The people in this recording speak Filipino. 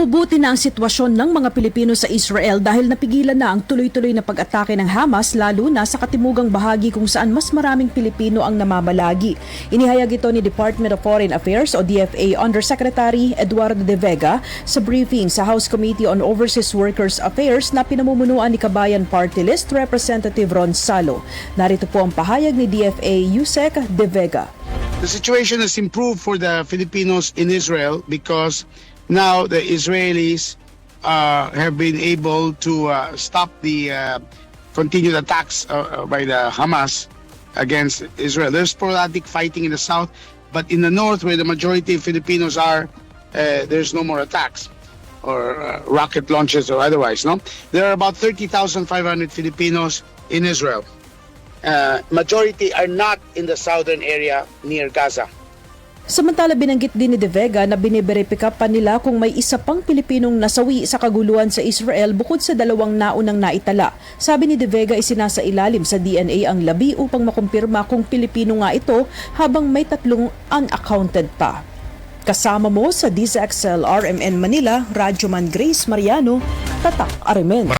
Pubuti na ang sitwasyon ng mga Pilipino sa Israel dahil napigilan na ang tuloy-tuloy na pag-atake ng Hamas lalo na sa katimugang bahagi kung saan mas maraming Pilipino ang namamalagi. Inihayag ito ni Department of Foreign Affairs o DFA Undersecretary Eduardo De Vega sa briefing sa House Committee on Overseas Workers Affairs na pinamumunuan ni Kabayan Party List Representative Ron Salo. Narito po ang pahayag ni DFA Yusek De Vega. The situation has improved for the Filipinos in Israel because now the Israelis uh, have been able to uh, stop the uh, continued attacks uh, uh, by the Hamas against Israel. There's sporadic fighting in the south, but in the north, where the majority of Filipinos are, uh, there's no more attacks or rocket launches or otherwise. No, there are about 30,500 Filipinos in Israel. Majority are not in the southern area near Gaza. Samantala binanggit din ni De Vega na biniberipika pa nila kung may isa pang Pilipinong nasawi sa kaguluhan sa Israel bukod sa dalawang naunang naitala. Sabi ni De Vega isinasa ilalim sa DNA ang labi upang makumpirma kung Pilipino nga ito habang may tatlong unaccounted pa. Kasama mo sa DZXL RMN Manila, Radyoman Grace Mariano, Tatak Arimen.